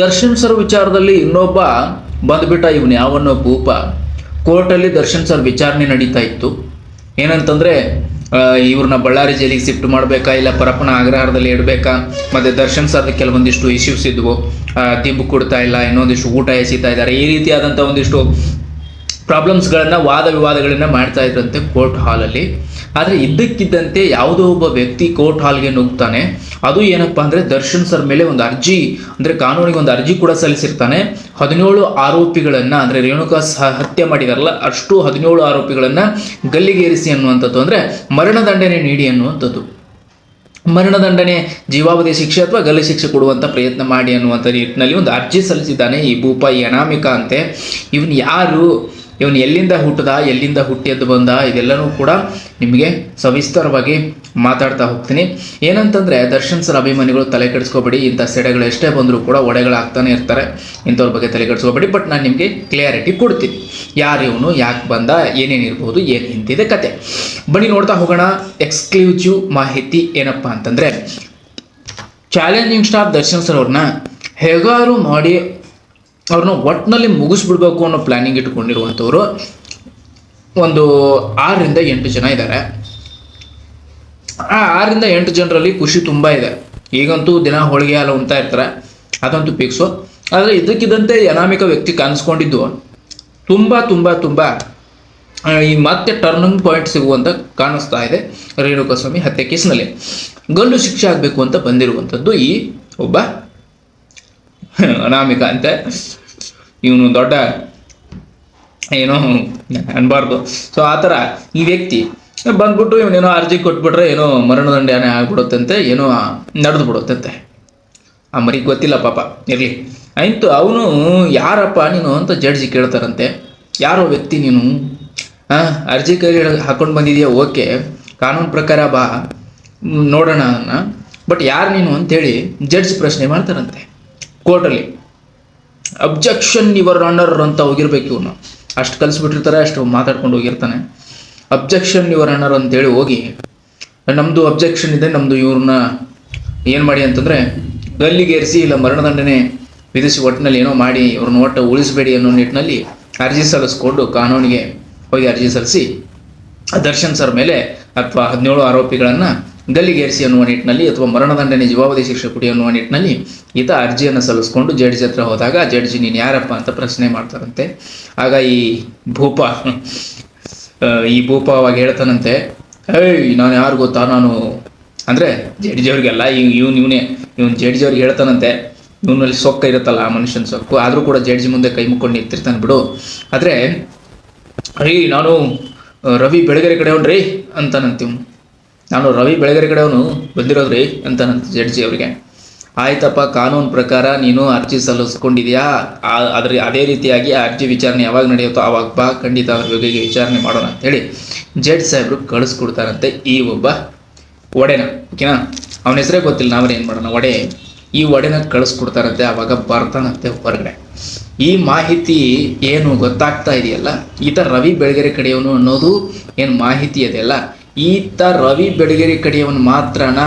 Darshan sir ವಿಚಾರದಲ್ಲಿ ಇನ್ನೊಬ್ಬ ಬಂದ್ಬಿಟ್ಟ ಇವನು ಯಾವನ್ನೋ ಭೂಪ ಕೋರ್ಟಲ್ಲಿ ದರ್ಶನ್ ಸರ್ ವಿಚಾರಣೆ ನಡೀತಾ ಇತ್ತು. ಏನಂತಂದ್ರೆ ಇವ್ರನ್ನ ಬಳ್ಳಾರಿ ಜೈಲಿಗೆ ಶಿಫ್ಟ್ ಮಾಡಬೇಕಾ, ಇಲ್ಲ ಪರಪ್ಪನ ಆಗ್ರಹಾರದಲ್ಲಿ ಇಡಬೇಕಾ? ಮತ್ತೆ ದರ್ಶನ್ ಸರ್ ಕೆಲವೊಂದಿಷ್ಟು ಇಶ್ಯೂಸ್ ಇದ್ವು. ತಿಂಬು ಕೊಡ್ತಾ ಇಲ್ಲ, ಇನ್ನೊಂದಿಷ್ಟು ಊಟ ಎಸಿತಾ ಇದ್ದಾರೆ. ಈ ರೀತಿಯಾದಂಥ ಒಂದಿಷ್ಟು ಪ್ರಾಬ್ಲಮ್ಸ್ಗಳನ್ನ ವಾದ ವಿವಾದಗಳನ್ನ ಮಾಡ್ತಾ ಇದ್ರಂತೆ ಕೋರ್ಟ್ ಹಾಲಲ್ಲಿ ಆದರೆ ಇದ್ದಕ್ಕಿದ್ದಂತೆ ಯಾವುದೋ ಒಬ್ಬ ವ್ಯಕ್ತಿ ಕೋರ್ಟ್ ಹಾಲ್ಗೆ ನುಗ್ತಾನೆ. ಅದು ಏನಪ್ಪ ಅಂದರೆ ದರ್ಶನ್ ಸರ್ ಮೇಲೆ ಒಂದು ಅರ್ಜಿ, ಅಂದರೆ ಕಾನೂನಿಗೆ ಒಂದು ಅರ್ಜಿ ಕೂಡ ಸಲ್ಲಿಸಿರ್ತಾನೆ. ಹದಿನೇಳು ಆರೋಪಿಗಳನ್ನು, ಅಂದರೆ ರೇಣುಕಾ ಸಹ ಹತ್ಯೆ ಮಾಡಿದಾರಲ್ಲ, ಅಷ್ಟು ಹದಿನೇಳು ಆರೋಪಿಗಳನ್ನು ಗಲ್ಲಿಗೇರಿಸಿ ಅನ್ನುವಂಥದ್ದು, ಅಂದರೆ ಮರಣದಂಡನೆ ನೀಡಿ ಅನ್ನುವಂಥದ್ದು. ಮರಣದಂಡನೆ ಜೀವಾವಧಿ ಶಿಕ್ಷೆ ಅಥವಾ ಗಲ್ಲಿ ಶಿಕ್ಷೆ ಕೊಡುವಂಥ ಪ್ರಯತ್ನ ಮಾಡಿ ಅನ್ನುವಂಥ ನಿಟ್ಟಿನಲ್ಲಿ ಒಂದು ಅರ್ಜಿ ಸಲ್ಲಿಸಿದ್ದಾನೆ ಈ ಭೂಪಾಯಿ ಅನಾಮಿಕ ಅಂತೆ. ಇವನು ಯಾರು? ಇವನು ಎಲ್ಲಿಂದ ಹುಟ್ಟದ, ಎಲ್ಲಿಂದ ಹುಟ್ಟಿ ಎದ್ದು ಬಂದ, ಇದೆಲ್ಲನೂ ಕೂಡ ನಿಮಗೆ ಸವಿಸ್ತಾರವಾಗಿ ಮಾತಾಡ್ತಾ ಹೋಗ್ತೀನಿ. ಏನಂತಂದರೆ, ದರ್ಶನ್ ಸರ್ ಅಭಿಮಾನಿಗಳು ತಲೆ ಕೆಡಿಸ್ಕೋಬೇಡಿ, ಇಂಥ ಸೆಡೆಗಳು ಎಷ್ಟೇ ಬಂದರೂ ಕೂಡ ಒಡೆಗಳಾಗ್ತಾನೆ ಇರ್ತಾರೆ. ಇಂಥವ್ರ ಬಗ್ಗೆ ತಲೆ ಕೆಡಿಸ್ಕೋಬೇಡಿ, ಬಟ್ ನಾನು ನಿಮಗೆ ಕ್ಲಿಯಾರಿಟಿ ಕೊಡ್ತೀನಿ. ಯಾರು ಇವನು, ಯಾಕೆ ಬಂದ ಏನೇನಿರ್ಬೋದು ಏನು ಹಿಂತಿದೆ ಕತೆ. ಬನ್ನಿ, ನೋಡ್ತಾ ಹೋಗೋಣ ಎಕ್ಸ್ಕ್ಲೂಸಿವ್ ಮಾಹಿತಿ ಏನಪ್ಪಾ ಅಂತಂದರೆ ಚಾಲೆಂಜಿಂಗ್ ಸ್ಟಾರ್ ದರ್ಶನ್ ಸರ್ ಅವ್ರನ್ನ ಹೇಗಾರು ಮಾಡಿ ಅವ್ರನ್ನ ಒಟ್ಟಿನಲ್ಲಿ ಮುಗಿಸ್ಬಿಡ್ಬೇಕು ಅನ್ನೋ ಪ್ಲಾನಿಂಗ್ ಇಟ್ಕೊಂಡಿರುವಂಥವ್ರು ಒಂದು ಆರರಿಂದ ಎಂಟು ಜನ ಇದ್ದಾರೆ ಆ ಆರರಿಂದ ಎಂಟು ಜನರಲ್ಲಿ ಖುಷಿ ತುಂಬ ಇದೆ. ಈಗಂತೂ ದಿನ ಹೋಳಿಗೆ ಹಾಲು ಉಣ್ತಾ ಇರ್ತಾರೆ. ಅದಂತೂ ಫಿಕ್ಸು ಆದರೆ ಇದಕ್ಕಿದ್ದಂತೆ ಅನಾಮಿಕ ವ್ಯಕ್ತಿ ಕಾಣಿಸ್ಕೊಂಡಿದ್ದು ತುಂಬ ತುಂಬ ತುಂಬ ಈ ಮತ್ತೆ ಟರ್ನಿಂಗ್ ಪಾಯಿಂಟ್ ಸಿಗುವಂತ ಕಾಣಿಸ್ತಾ ಇದೆ ರೇಣುಕಾಸ್ವಾಮಿ ಹತ್ಯೆ ಕೇಸ್ನಲ್ಲಿ ಗಲ್ಲು ಶಿಕ್ಷೆ ಆಗಬೇಕು ಅಂತ ಬಂದಿರುವಂಥದ್ದು ಈ ಒಬ್ಬ ಅನಾಮಿಕ ಅಂತೆ. ಇವನು ದೊಡ್ಡ ಏನೋ ಅನ್ಬಾರ್ದು. ಸೊ ಆ ಥರ ಈ ವ್ಯಕ್ತಿ ಬಂದ್ಬಿಟ್ಟು ಇವನೇನೋ ಅರ್ಜಿ ಕೊಟ್ಬಿಟ್ರೆ ಏನೋ ಮರಣದಂಡನೆ ಆಗ್ಬಿಡುತ್ತಂತೆ, ಏನೋ ನಡೆದು ಬಿಡುತ್ತಂತೆ. ಆ ಮರಿ ಗೊತ್ತಿಲ್ಲ ಪಾಪ, ಇರಲಿ. ಆಯ್ತು, ಅವನು ಯಾರಪ್ಪ ನೀನು ಅಂತ ಜಡ್ಜಿ ಕೇಳ್ತಾರಂತೆ. ಯಾರೋ ವ್ಯಕ್ತಿ ನೀನು? ಹಾಂ ಅರ್ಜಿ ಕೈ ಹಾಕೊಂಡು ಬಂದಿದ್ಯಾ? ಓಕೆ. ಕಾನೂನು ಪ್ರಕಾರ ಬಾ. ನೋಡೋಣ ಬಟ್ ಯಾರು ನೀನು ಅಂತೇಳಿ ಜಡ್ಜ್ ಪ್ರಶ್ನೆ ಮಾಡ್ತಾರಂತೆ. ಕೋರ್ಟಲ್ಲಿ, ಅಬ್ಜೆಕ್ಷನ್ ಯುವರ್ ಅನರ್ ಅಂತ ಹೋಗಿರ್ಬೇಕು ಇವನು. ಅಷ್ಟು ಕಲಿಸ್ಬಿಟ್ಟಿರ್ತಾರೆ, ಅಷ್ಟು ಮಾತಾಡ್ಕೊಂಡು ಹೋಗಿರ್ತಾನೆ. ಅಬ್ಜೆಕ್ಷನ್ ಯುವರ್ ಅಂತ ಅಂತೇಳಿ ಹೋಗಿ ನಮ್ಮದು ಅಬ್ಜೆಕ್ಷನ್ ಇದೆ ನಮ್ಮದು ಇವ್ರನ್ನ ಏನು ಮಾಡಿ ಅಂತಂದರೆ ಗಲ್ಲಿಗೇರಿಸಿ ಇಲ್ಲ ಮರಣದಂಡನೆ ವಿಧಿಸಿ ಒಟ್ಟಿನಲ್ಲಿ ಏನೋ ಮಾಡಿ, ಇವ್ರನ್ನ ಒಟ್ಟು ಉಳಿಸಬೇಡಿ ಅನ್ನೋ ನಿಟ್ಟಿನಲ್ಲಿ ಅರ್ಜಿ ಸಲ್ಲಿಸ್ಕೊಂಡು ಕಾನೂನಿಗೆ ಹೋಗಿ ಅರ್ಜಿ ಸಲ್ಲಿಸಿ, ದರ್ಶನ್ ಸರ್ ಮೇಲೆ ಅಥವಾ ಹದಿನೇಳು ಆರೋಪಿಗಳನ್ನು ಗಲ್ಲಿಗೇರಿಸಿ ಅನ್ನುವ ನಿಟ್ಟಿನಲ್ಲಿ ಅಥವಾ ಮರಣದಂಡನೆ ಜೀವಾವಧಿ ಶಿಕ್ಷೆ ಕೊಡಿ ಅನ್ನುವ ನಿಟ್ಟಿನಲ್ಲಿ ಈತ ಅರ್ಜಿಯನ್ನು ಸಲ್ಲಿಸ್ಕೊಂಡು ಜಡ್ಜ್ ಹತ್ರ ಹೋದಾಗ, ಜಡ್ಜಿ, ನೀನು ಯಾರಪ್ಪ? ಅಂತ ಪ್ರಶ್ನೆ ಮಾಡ್ತಾರಂತೆ. ಆಗ ಈ ಭೂಪ ಈ ಭೂಪ ಅವಾಗ ಹೇಳ್ತಾನಂತೆ, ಏಯ್, ನಾನು ಯಾರು ಗೊತ್ತಾ ನಾನು? ಅಂದರೆ ಜಡ್ಜಿ ಅವ್ರಿಗೆಲ್ಲ ಇವ್ನು, ಇವನೇ, ಇವನು ಜಡ್ಜ್ ಅವ್ರಿಗೆ ಹೇಳ್ತಾನಂತೆ, ಇವನಲ್ಲಿ ಸೊಕ್ಕ ಇರುತ್ತಲ್ಲ ಆ ಮನುಷ್ಯನ ಸೊಕ್ಕು, ಆದರೂ ಕೂಡ ಜಡ್ಜಿ ಮುಂದೆ ಕೈ ಮುಕ್ಕೊಂಡು ನಿಂತಿರ್ತಾನೆ ಬಿಡು. ಆದರೆ ಅಯ್ಯ ನಾನು ರವಿ ಬೆಳಗೆರೆ ಕಡೆ ರೀ ಅಂತಾನಂತೀವ್ ನಾನು ರವಿ ಬೆಳಗೆರೆ ಕಡೆಯವನು ಬಂದಿರೋದ್ರಿ ಅಂತಾನಂತ ಜಡ್ಜಿ ಅವರಿಗೆ. ಆಯ್ತಪ್ಪ, ಕಾನೂನು ಪ್ರಕಾರ ನೀನು ಅರ್ಜಿ ಸಲ್ಲಿಸ್ಕೊಂಡಿದ್ಯಾ? ಅದ್ರ, ಅದೇ ರೀತಿಯಾಗಿ ಆ ಅರ್ಜಿ ವಿಚಾರಣೆ ಯಾವಾಗ ನಡೆಯುತ್ತೋ ಆವಾಗ ಬಾ, ಖಂಡಿತ ಅದ್ರ ಬಗ್ಗೆ ವಿಚಾರಣೆ ಮಾಡೋಣ ಅಂತೇಳಿ ಜಡ್ಜ್ ಸಾಹೇಬ್ರು ಕಳಿಸ್ಕೊಡ್ತಾರಂತೆ ಈ ಒಬ್ಬ ಒಡೆನ. ಓಕೆನಾ? ಅವನ ಹೆಸರೇ ಗೊತ್ತಿಲ್ಲ, ನಾವೇನು ಮಾಡೋಣ? ಒಡೆ. ಈ ಒಡೆನ ಕಳಿಸ್ಕೊಡ್ತಾರಂತೆ ಆವಾಗ ಬರ್ತಾನಂತೆ ಹೊರಗಡೆ. ಈ ಮಾಹಿತಿ ಏನು ಗೊತ್ತಾಗ್ತಾ ಇದೆಯಲ್ಲ? ಈತ ರವಿ ಬೆಳಗೆರೆ ಕಡೆಯವನು ಅನ್ನೋದು ಏನು ಮಾಹಿತಿ ಇದೆಯಲ್ಲ ಈತ ರವಿ ಬೆಳಗೆರೆ ಕಡೆಯವನು ಮಾತ್ರನ?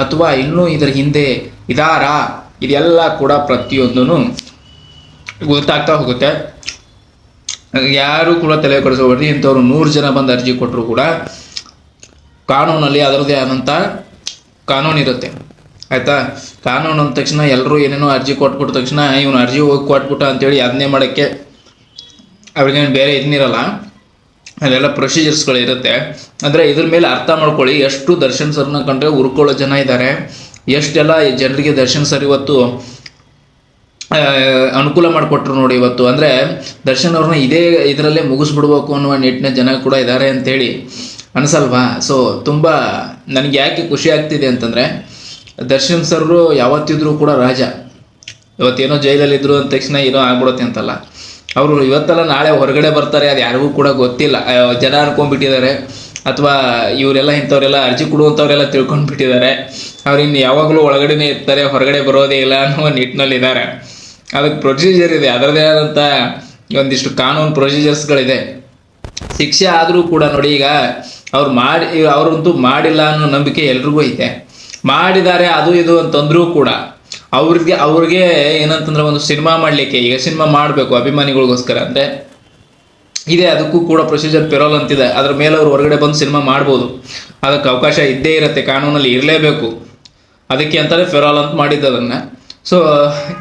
ಅಥವಾ ಇನ್ನೂ ಇದರ ಹಿಂದೆ ಇದಾರಾ? ಇದೆಲ್ಲ ಕೂಡ ಪ್ರತಿಯೊಂದೂ ಗೊತ್ತಾಗ್ತಾ ಹೋಗುತ್ತೆ. ಯಾರು ಕೂಡ ತಲೆ ಕೊಡಿಸಬಾರ್ದು ಇಂಥವ್ರು ನೂರು ಜನ ಬಂದು ಅರ್ಜಿ ಕೊಟ್ಟರು ಕೂಡ ಕಾನೂನಲ್ಲಿ ಅದರದೇ ಆದಂಥ ಕಾನೂನು ಇರುತ್ತೆ. ಆಯ್ತಾ? ಕಾನೂನು ಅಂದ ತಕ್ಷಣ ಎಲ್ಲರೂ ಏನೇನೋ ಅರ್ಜಿ ಕೊಟ್ಬಿಟ್ಟ ತಕ್ಷಣ, ಇವನು ಅರ್ಜಿ ಹೋಗಿ ಕೊಟ್ಬಿಟ್ಟ ಅಂತೇಳಿ ಅದನ್ನೇ ಮಾಡೋಕ್ಕೆ ಅವ್ರಿಗೇನು ಬೇರೆ ಇದನ್ನಿರಲ್ಲ ಅದೆಲ್ಲ ಪ್ರೊಸೀಜರ್ಸ್ಗಳಿರುತ್ತೆ ಅಂದರೆ ಇದ್ರ ಮೇಲೆ ಅರ್ಥ ಮಾಡ್ಕೊಳ್ಳಿ, ಎಷ್ಟು ದರ್ಶನ್ ಸರ್ನ ಕಂಡ್ರೆ ಉರ್ಕೊಳ್ಳೋ ಜನ ಇದ್ದಾರೆ ಎಷ್ಟೆಲ್ಲ ಜನರಿಗೆ ದರ್ಶನ್ ಸರ್ ಇವತ್ತು ಅನುಕೂಲ ಮಾಡಿಕೊಟ್ರು ನೋಡಿ ಇವತ್ತು. ಅಂದರೆ ದರ್ಶನ್ ಅವ್ರನ್ನ ಇದೇ ಇದರಲ್ಲೇ ಮುಗಿಸ್ಬಿಡ್ಬೇಕು ಅನ್ನುವ ನಿಟ್ಟಿನ ಜನ ಕೂಡ ಇದ್ದಾರೆ ಅಂತೇಳಿ ಅನಿಸಲ್ವಾ? ಸೊ ತುಂಬ ನನಗೆ ಯಾಕೆ ಖುಷಿ ಆಗ್ತಿದೆ ಅಂತಂದರೆ, ದರ್ಶನ್ ಸರ್ರು ಯಾವತ್ತಿದ್ರೂ ಕೂಡ ರಾಜ. ಇವತ್ತೇನೋ ಜೈಲಲ್ಲಿದ್ದರು ಅಂದ ತಕ್ಷಣ ಏನೋ ಆಗ್ಬಿಡುತ್ತೆ ಅಂತಲ್ಲ. ಅವರು ಇವತ್ತಲ್ಲ ನಾಳೆ ಹೊರಗಡೆ ಬರ್ತಾರೆ, ಅದು ಯಾರಿಗೂ ಕೂಡ ಗೊತ್ತಿಲ್ಲ. ಜನ ಅನ್ಕೊಂಡ್ಬಿಟ್ಟಿದ್ದಾರೆ. ಅಥವಾ ಇವರೆಲ್ಲ ಇಂಥವರೆಲ್ಲ ಅರ್ಜಿ ಕೊಡುವಂಥವರೆಲ್ಲ ತಿಳ್ಕೊಂಡ್ಬಿಟ್ಟಿದ್ದಾರೆ. ಅವ್ರು ಇನ್ನು ಯಾವಾಗಲೂ ಒಳಗಡೆನೇ ಇರ್ತಾರೆ, ಹೊರಗಡೆ ಬರೋದೇ ಇಲ್ಲ ಅನ್ನೋ ನಿಟ್ಟಿನಲ್ಲಿದ್ದಾರೆ. ಅದಕ್ಕೆ ಪ್ರೊಸೀಜರ್ ಇದೆ. ಅದರದೇ ಆದಂಥ ಒಂದಿಷ್ಟು ಕಾನೂನು ಪ್ರೊಸೀಜರ್ಸ್ಗಳಿದೆ ಶಿಕ್ಷೆ ಆದರೂ ಕೂಡ ನೋಡಿ ಈಗ ಅವ್ರು ಮಾಡಿ, ಅವ್ರಂತೂ ಮಾಡಿಲ್ಲ ಅನ್ನೋ ನಂಬಿಕೆ ಎಲ್ರಿಗೂ ಐತೆ ಮಾಡಿದ್ದಾರೆ, ಅದು ಇದು ಅಂತಂದ್ರೂ ಕೂಡ ಅವ್ರಿಗೆ ಅವ್ರಿಗೆ ಏನಂತಂದ್ರೆ ಒಂದು ಸಿನಿಮಾ ಮಾಡಲಿಕ್ಕೆ, ಈಗ ಸಿನಿಮಾ ಮಾಡಬೇಕು ಅಭಿಮಾನಿಗಳಿಗೋಸ್ಕರ ಅಂದರೆ ಇದೆ, ಅದಕ್ಕೂ ಕೂಡ ಪ್ರೊಸೀಜರ್ ಪೆರೋಲ್ ಅಂತಿದೆ. ಅದ್ರ ಮೇಲೆ ಅವ್ರು ಹೊರಗಡೆ ಬಂದು ಸಿನಿಮಾ ಮಾಡ್ಬೋದು. ಅದಕ್ಕೆ ಅವಕಾಶ ಇದ್ದೇ ಇರುತ್ತೆ, ಕಾನೂನಲ್ಲಿ ಇರಲೇಬೇಕು. ಅದಕ್ಕೆ ಅಂತಾನೆ ಫೆರೋಲ್ ಅಂತ ಮಾಡಿದ್ದು ಅದನ್ನು. ಸೊ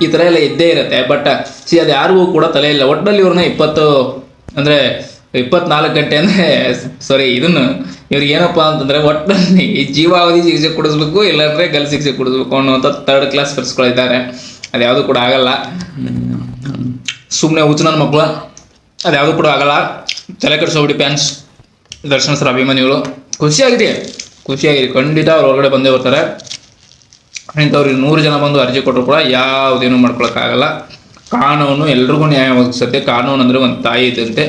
ಈ ಥರ ಎಲ್ಲ ಇದ್ದೇ ಇರುತ್ತೆ ಬಟ್ ಸಿ ಅದು ಯಾರಿಗೂ ಕೂಡ ತಲೆ ಇಲ್ಲ. ಒಟ್ಟಿನಲ್ಲಿ ಇವ್ರನ್ನ ಇಪ್ಪತ್ತು, ಅಂದರೆ ಇಪ್ಪತ್ನಾಲ್ಕು ಗಂಟೆ ಅಂದ್ರೆ ಸಾರಿ ಇದನ್ನು ಇವ್ರಿಗೆ ಏನಪ್ಪ ಅಂತಂದರೆ ಒಟ್ಟಲ್ಲಿ ಜೀವಾವಧಿ ಶಿಕ್ಷೆ ಕೊಡಿಸ್ಬೇಕು, ಇಲ್ಲಾಂದ್ರೆ ಗಲ್ ಶಿಕ್ಷೆ ಕೊಡಿಸ್ಬೇಕು ಅನ್ನೋಂಥ ತರ್ಡ್ ಕ್ಲಾಸ್ ಫ್ರೆಂಡ್ಸ್ಗಳಿದ್ದಾರೆ ಅದು ಯಾವುದು ಕೂಡ ಆಗಲ್ಲ. ಸುಮ್ಮನೆ ಹುಚ್ಚು ನನ್ನ ಮಕ್ಕಳು ಅದು ಕೂಡ ಆಗಲ್ಲ. ತಲೆ ಕೆಡಿಸೋಬಿಡಿ ಫ್ಯಾನ್ಸ್ ದರ್ಶನ ಸರ್ ಅಭಿಮಾನಿಗಳು ಖುಷಿಯಾಗಿದೆ. ಖುಷಿಯಾಗಿದೆ. ಖಂಡಿತ ಅವ್ರು ಹೊರಗಡೆ ಬಂದೇ ಬರ್ತಾರೆ. ಇಂಥವ್ರಿಗೆ ನೂರು ಜನ ಬಂದು ಅರ್ಜಿ ಕೊಟ್ಟರು ಕೂಡ ಯಾವುದೇನು ಮಾಡ್ಕೊಳಕ್ಕಾಗಲ್ಲ. ಕಾನೂನು ಎಲ್ರಿಗೂ ನ್ಯಾಯ ಒದಗಿಸುತ್ತೆ ಕಾನೂನು ಅಂದರೆ ಒಂದು ತಾಯಿ ಇದ್ದಂತೆ.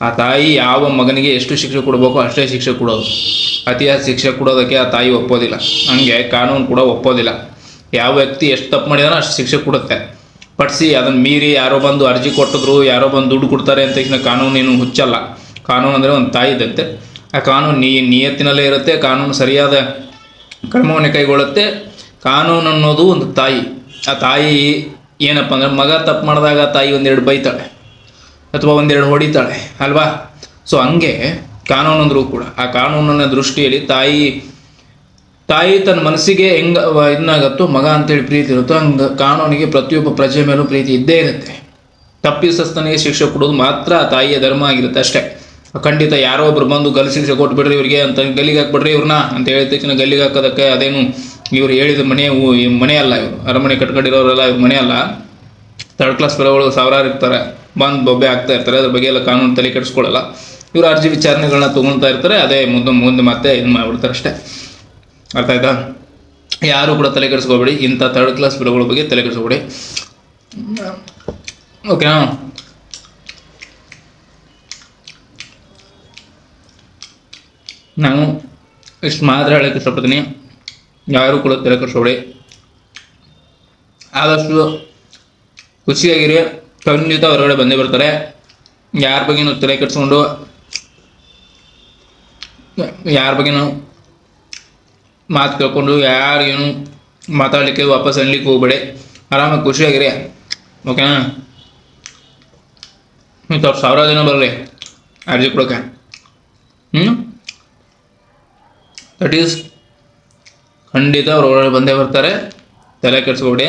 ಆ ತಾಯಿ ಯಾವ ಮಗನಿಗೆ ಎಷ್ಟು ಶಿಕ್ಷೆ ಕೊಡಬೇಕು ಅಷ್ಟೇ ಶಿಕ್ಷೆ ಕೊಡೋದು. ಅತಿಯಾದ ಶಿಕ್ಷೆ ಕೊಡೋದಕ್ಕೆ ಆ ತಾಯಿ ಒಪ್ಪೋದಿಲ್ಲ. ಹಂಗೆ ಕಾನೂನು ಕೂಡ ಒಪ್ಪೋದಿಲ್ಲ. ಯಾವ ವ್ಯಕ್ತಿ ಎಷ್ಟು ತಪ್ಪು ಮಾಡಿದಾನೋ ಅಷ್ಟು ಶಿಕ್ಷೆ ಕೊಡುತ್ತೆ. ಪಡಿಸಿ ಅದನ್ನು ಮೀರಿ ಯಾರೋ ಬಂದು ಅರ್ಜಿ ಕೊಟ್ಟಿದ್ರು, ಯಾರೋ ಬಂದು ದುಡ್ಡು ಕೊಡ್ತಾರೆ ಅಂತ ತಕ್ಷಣ ಕಾನೂನು ಏನು ಹುಚ್ಚಲ್ಲ. ಕಾನೂನು ಅಂದರೆ ಒಂದು ತಾಯಿ ಇದ್ದಂತೆ. ಆ ಕಾನೂನು ನೀ, ನಿಯತ್ತಿನಲ್ಲೇ ಇರುತ್ತೆ, ಕಾನೂನು ಸರಿಯಾದ ಕ್ರಮವನ್ನು ಕೈಗೊಳ್ಳುತ್ತೆ. ಕಾನೂನು ಅನ್ನೋದು ಒಂದು ತಾಯಿ. ಆ ತಾಯಿ ಏನಪ್ಪ ಅಂದ್ರೆ ಮಗ ತಪ್ಪು ಮಾಡಿದಾಗ ತಾಯಿ ಒಂದೆರಡು ಬೈತಾಳೆ. ಅಥವಾ ಒಂದೆರಡು ಹೊಡಿತಾಳೆ, ಅಲ್ವಾ? ಸೊ ಹಂಗೆ ಕಾನೂನು ಅಂದ್ರೂ ಕೂಡ, ಆ ಕಾನೂನಿನ ದೃಷ್ಟಿಯಲ್ಲಿ ತಾಯಿ ತಾಯಿ ತನ್ನ ಮನಸ್ಸಿಗೆ ಹೆಂಗ ಇದನ್ನಾಗತ್ತೋ ಮಗ ಅಂತೇಳಿ ಪ್ರೀತಿ ಇರುತ್ತೋ, ಹಂಗೆ ಕಾನೂನಿಗೆ ಪ್ರತಿಯೊಬ್ಬ ಪ್ರಜೆ ಮೇಲೂ ಪ್ರೀತಿ ಇದ್ದೇ ಇರುತ್ತೆ. ತಪ್ಪಿಸಸ್ತನಿಗೆ ಶಿಕ್ಷೆ ಕೊಡೋದು ಮಾತ್ರ ತಾಯಿಯ ಧರ್ಮ ಆಗಿರುತ್ತೆ ಅಷ್ಟೇ. ಖಂಡಿತ ಯಾರೋ ಒಬ್ರು ಬಂದು ಗಲ್ ಶಿಕ್ಷೆ ಕೊಟ್ಬಿಡ್ರಿ ಇವ್ರಿಗೆ ಅಂತ ಗಲ್ಲಿಗೆ ಹಾಕ್ಬಿಡ್ರಿ ಇವ್ರನ್ನ ಅಂತ ಹೇಳಿದ ತಕ್ಷಣ ಗಲ್ಲಿಗೆ ಹಾಕೋದಕ್ಕೆ ಅದೇನು ಇವ್ರು ಹೇಳಿದ ಮನೆ ಮನೆ ಅಲ್ಲ ಇವರು, ಅರಮನೆ ಕಟ್ಕೊಂಡಿರೋರೆಲ್ಲ ಇವ್ರ ಮನೆ ಅಲ್ಲ. ಥರ್ಡ್ ಕ್ಲಾಸ್ ಪೆಲಗಳು ಸಾವಿರಾರು ಇರ್ತಾರೆ. ಬಂದು ಬೊಬ್ಬೆ ಆಗ್ತಾ ಇರ್ತಾರೆ, ಅದ್ರ ಬಗ್ಗೆ ಎಲ್ಲ ಕಾನೂನು ತಲೆ ಕೆಡಿಸ್ಕೊಳ್ಳಲ್ಲ. ಇವರು ಅರ್ಜಿ ವಿಚಾರಣೆಗಳನ್ನ ತೊಗೊಳ್ತಾ ಇರ್ತಾರೆ, ಅದೇ ಮುಂದೆ ಮುಂದೆ ಮತ್ತೆ ಇದು ಮಾಡ್ಬಿಡ್ತಾರೆ ಅಷ್ಟೇ. ಅರ್ಥ ಆಯ್ತಾ? ಯಾರು ಕೂಡ ತಲೆ ಕೆಡಿಸ್ಕೋಬೇಡಿ, ಇಂಥ ಥರ್ಡ್ ಕ್ಲಾಸ್ ಬಿಡುಗಳ ಬಗ್ಗೆ ತಲೆ ಕೆಡಿಸ್ಕೋಬೇಡಿ. ಓಕೆನಾ ನಾನು ಇಷ್ಟು ಮಾತ್ರ ಹೇಳಕ್ಕೆ ಇಷ್ಟಪಡ್ತೀನಿ. ಯಾರು ಕೂಡ ತಲೆ ಕೆಡಿಸ್ಕೋಬೇಡಿ. ಆದಷ್ಟು ಖುಷಿಯಾಗಿರಿ ಖಂಡಿತ ಹೊರಗಡೆ ಬಂದೇ ಬರ್ತಾರೆ. ಯಾರ ಬಗ್ಗೆನೂ ತಲೆ ಕೆಡಿಸ್ಕೊಂಡು, ಯಾರ ಬಗ್ಗೆನೂ ಮಾತು ಕೇಳ್ಕೊಂಡು, ಯಾರಿಗೇನು ಮಾತಾಡಲಿಕ್ಕೆ ವಾಪಸ್ ಅನ್ಲಿಕ್ಕೆ ಹೋಗ್ಬೇಡಿ. ಆರಾಮಾಗಿ ಖುಷಿಯಾಗಿರಿ. ಓಕೆನಾ? ಅವ್ರು ಸಾವಿರ ಜನ ಬರಲಿ ಅರ್ಜಿ ಕೊಡೋಕೆ. ಹ್ಞೂ ದಟ್ ಈಸ್ ಖಂಡಿತ ಅವ್ರು ಒಳಗಡೆ ಬಂದೇ ಬರ್ತಾರೆ. ತಲೆ ಕೆಡಿಸ್ಕೊಬಿಡಿ.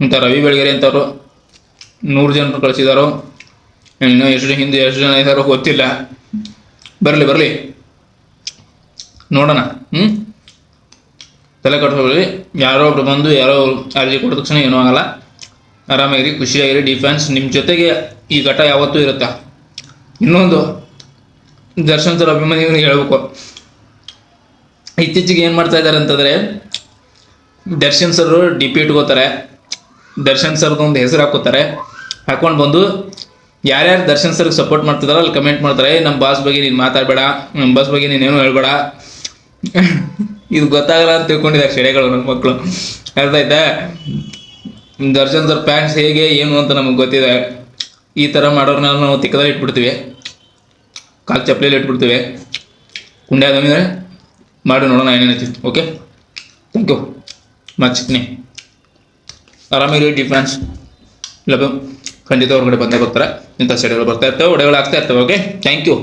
ಇಂಥ ರವಿ ಬೆಳಗೆರೆ ಅಂತವರು ನೂರು ಜನರು ಕಳಿಸಿದಾರೋ, ಇನ್ನೂ ಎಷ್ಟು ಹಿಂದೆ, ಎಷ್ಟು ಜನ ಇದ್ದಾರೋ ಗೊತ್ತಿಲ್ಲ. ಬರಲಿ ಬರಲಿ. ನೋಡೋಣ ಹ್ಞೂ ತಲೆ ಕಟ್ಕೊಳ್ಳಿ ಯಾರೋ ಒಬ್ರು ಬಂದು ಯಾರೋ ಅರ್ಜಿ ಕೊಟ್ಟ ತಕ್ಷಣ ಏನೂ ಆಗಲ್ಲ. ಆರಾಮಾಗಿರಿ, ಖುಷಿಯಾಗಿರಿ. ಡಿಫೆನ್ಸ್ ನಿಮ್ಮ ಜೊತೆಗೆ ಈ ಘಟ ಯಾವತ್ತೂ ಇರುತ್ತೆ. ಇನ್ನೊಂದು, ದರ್ಶನ್ ಸರ್ ಅಭಿಮಾನಿಗಳಿಗೆ ಹೇಳಬೇಕು. ಇತ್ತೀಚೆಗೆ ಏನು ಮಾಡ್ತಾ ಇದ್ದಾರೆ ಅಂತಂದರೆ, ದರ್ಶನ್ ಸರ್ ಡಿ ಪಿ ಇಟ್ಕೋತಾರೆ. ದರ್ಶನ್ ಸರ್ದೊಂದು ಹೆಸರು ಹಾಕೋತಾರೆ. ಹಾಕೊಂಡು ಬಂದು ಯಾರ್ಯಾರು ದರ್ಶನ್ ಸರ್ಗೆ ಸಪೋರ್ಟ್ ಮಾಡ್ತಿದಾರೋ ಅಲ್ಲಿ ಕಮೆಂಟ್ ಮಾಡ್ತಾರೆ ನಮ್ಮ ಬಾಸ್ ಬಗ್ಗೆ ನೀನು ಮಾತಾಡಬೇಡ ನಮ್ಮ ಬಾಸ್ ಬಗ್ಗೆ ನೀನೇನು ಹೇಳ್ಬೇಡ. ಇದು ಗೊತ್ತಾಗಲ್ಲ ಅಂತ ತಿಳ್ಕೊಂಡಿದ್ದಾರೆ ಸೆಳೆಗಳು ನನ್ನ ಮಕ್ಕಳು ಅರ್ಥ ಆಯ್ತಾ? ದರ್ಶನ್ ಸರ್ ಪ್ಯಾಂಟ್ಸ್ ಹೇಗೆ, ಏನು ಅಂತ ನಮಗೆ ಗೊತ್ತಿದೆ. ಈ ಥರ ಮಾಡೋರ್ನ ನಾವು ತಿಕ್ಕದಲ್ಲಿ ಇಟ್ಬಿಡ್ತೀವಿ. ಕಾಲು ಚಪ್ಪಲಿಯಲ್ಲಿ ಇಟ್ಬಿಡ್ತೀವಿ. ಕುಂಡೆ ಆದಮೇಲೆ ಮಾಡಿ ನೋಡೋಣ ಏನೇನೈತಿ ಓಕೆ ಥ್ಯಾಂಕ್ ಯು ಮಚ್ನಿ ಆರಾಮಿರಿ ಡಿಫ್ರೆನ್ಸ್ ಇಲ್ಲ ಖಂಡಿತ ಹೊರಗಡೆ ಬಂದೇ ಬರ್ತಾರೆ ಇಂಥ ಸೈಡ್ಗಳು ಬರ್ತಾ ಇರ್ತವೆ ಒಡೆಗಳು ಆಗ್ತಾ ಇರ್ತವೆ ಓಕೆ ಥ್ಯಾಂಕ್ ಯು